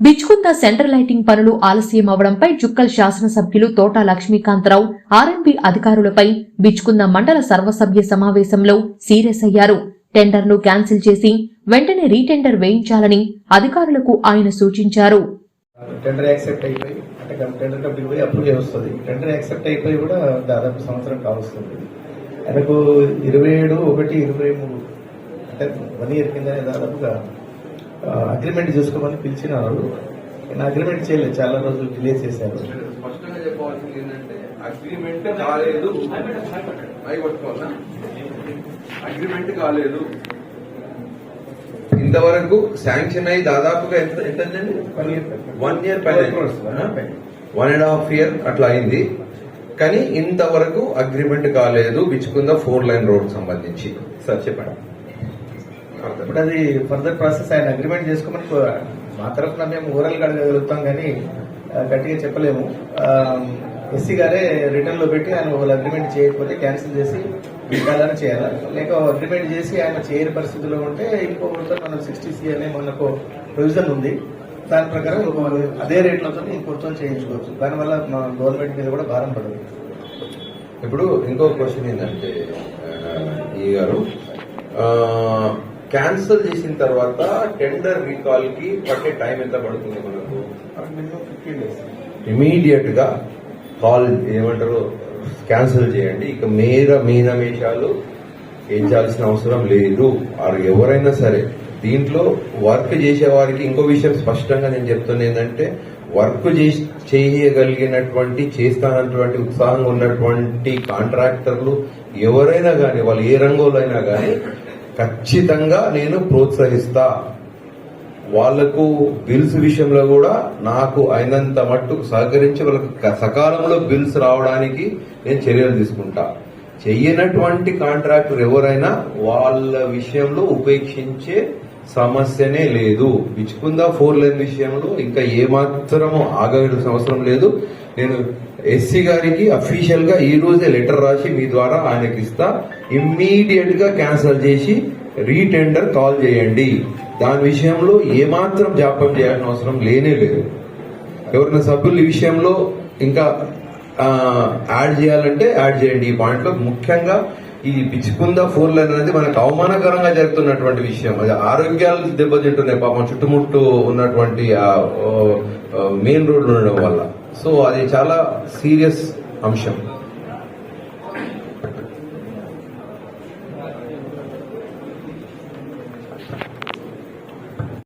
Bichkunda centre lighting పనులు ఆలస్యం అవడంపై జుక్కల్ శాసనసభ్యులు తోట లక్ష్మీకాంతరావు ఆర్ఎంపీ అధికారులపై బిచ్కుంద మండల సర్వసభ్య సమావేశంలో సీరియస్ అయ్యారు. టెండర్ను క్యాన్సిల్ చేసి వెంటనే రీటెండర్ వేయించాలని అధికారులకు ఆయన సూచించారు. టెండర్ యాక్సెప్ట్ అయిపోయి అంటే టెండర్ కంపెనీ పోయి అప్రూవ్ వస్తుంది టెండర్ యాక్సెప్ట్ అయిపోయి కూడా దాదాపు సంవత్సరం కావస్తుంది. ఆయనకు ఇరవై ఏడు ఒకటి ఇరవై మూడు అంటే వన్ ఇయర్ కింద దాదాపుగా అగ్రిమెంట్ చేసుకోమని పిలిచినారు ఆయన అగ్రిమెంట్ చేయలేదు చాలా రోజులు డిలే చేశారు. స్పష్టంగా చెప్పవలసింది ఏంటంటే అగ్రిమెంట్ కాలేదు. అగ్రిమెంట్ కాలేదు. ఇంతవరకు శాంక్షన్ అయ్యి దాదాపుగా ఎంత ఎంత వన్ ఇయర్ వన్ ఇయర్ పైన వన్ అండ్ హాఫ్ ఇయర్ అట్లా అయింది. కానీ ఇంతవరకు అగ్రిమెంట్ కాలేదు. బిచ్చుకుంద ఫోర్ లైన్ రోడ్ సంబంధించి. సార్ చెప్పండి. ఇప్పుడు అది ఫర్దర్ ప్రాసెస్ ఆయన అగ్రిమెంట్ చేసుకోమని మా తరఫున మేము ఓరల్ అడగలుగుతాం కానీ గట్టిగా చెప్పలేము. ఎస్సీ గారే రిటర్న్లో పెట్టి ఆయన ఒకళ్ళు అగ్రిమెంట్ చేయకపోతే క్యాన్సిల్ చేసి పెట్టాలని చేయాలి? లేక అగ్రిమెంట్ చేసి ఆయన చేయని పరిస్థితిలో ఉంటే ఇంకొకరితో మనం సిక్స్టీ సి అనే మనకు ప్రొవిజన్ ఉంది. దాని ప్రకారం అదే రేట్లతో ఇంకొకరితో చేయించుకోవచ్చు. దానివల్ల మా గవర్నమెంట్ మీద కూడా భారం పడదు. ఇప్పుడు ఇంకో క్వశ్చన్ ఏంటంటే ఈ గారు క్యాన్సిల్ చేసిన తర్వాత టెండర్ రీకాల్కి పట్టే టైం ఎంత పడుతుంది మనకు? ఇమీడియట్గా కాల్ ఏమంటారు క్యాన్సిల్ చేయండి. ఇక మీద మీనమేషాలు ఎంచాల్సిన అవసరం లేదు. వారు ఎవరైనా సరే దీంట్లో వర్క్ చేసే వారికి ఇంకో విషయం స్పష్టంగా నేను చెప్తున్నా ఏంటంటే వర్క్ చేయగలిగినటువంటి చేస్తానటువంటి ఉత్సాహంగా ఉన్నటువంటి కాంట్రాక్టర్లు ఎవరైనా కానీ వాళ్ళు ఏ రంగంలో అయినా కానీ ఖచ్చితంగా నేను ప్రోత్సహిస్తా. వాళ్ళకు బిల్స్ విషయంలో కూడా నాకు అయినంత మట్టుకు సహకరించి వాళ్ళకు సకాలంలో బిల్స్ రావడానికి నేను చర్యలు తీసుకుంటా. చెయ్యనటువంటి కాంట్రాక్టర్ ఎవరైనా వాళ్ళ విషయంలో ఉపేక్షించే సమస్యనే లేదు. విచ్చుకుందా ఫోర్ లైన్ విషయంలో ఇంకా ఏమాత్రము ఆగాల్సిన అవసరం లేదు. నేను ఎస్సీ గారికి అఫీషియల్గా ఈ రోజే లెటర్ రాసి మీ ద్వారా ఆయనకి ఇస్తా. ఇమ్మీడియట్గా క్యాన్సిల్ చేసి రీటెండర్ కాల్ చేయండి. దాని విషయంలో ఏమాత్రం జాప్యం చేయాల్సిన అవసరం లేనే లేదు. ఎవరైనా సభ్యులు ఈ విషయంలో ఇంకా యాడ్ చేయాలంటే యాడ్ చేయండి. ఈ పాయింట్లో ముఖ్యంగా ఈ పిచ్చుకుంద ఫోర్ లైన్ అనేది మనకు అవమానకరంగా జరుగుతున్నటువంటి విషయం. అది ఆరోగ్యాలు దెబ్బతింటున్నాయి. పాపం చుట్టుముట్టు ఉన్నటువంటి మెయిన్ రోడ్లు ఉండడం వల్ల. సో అది చాలా సీరియస్ అంశం.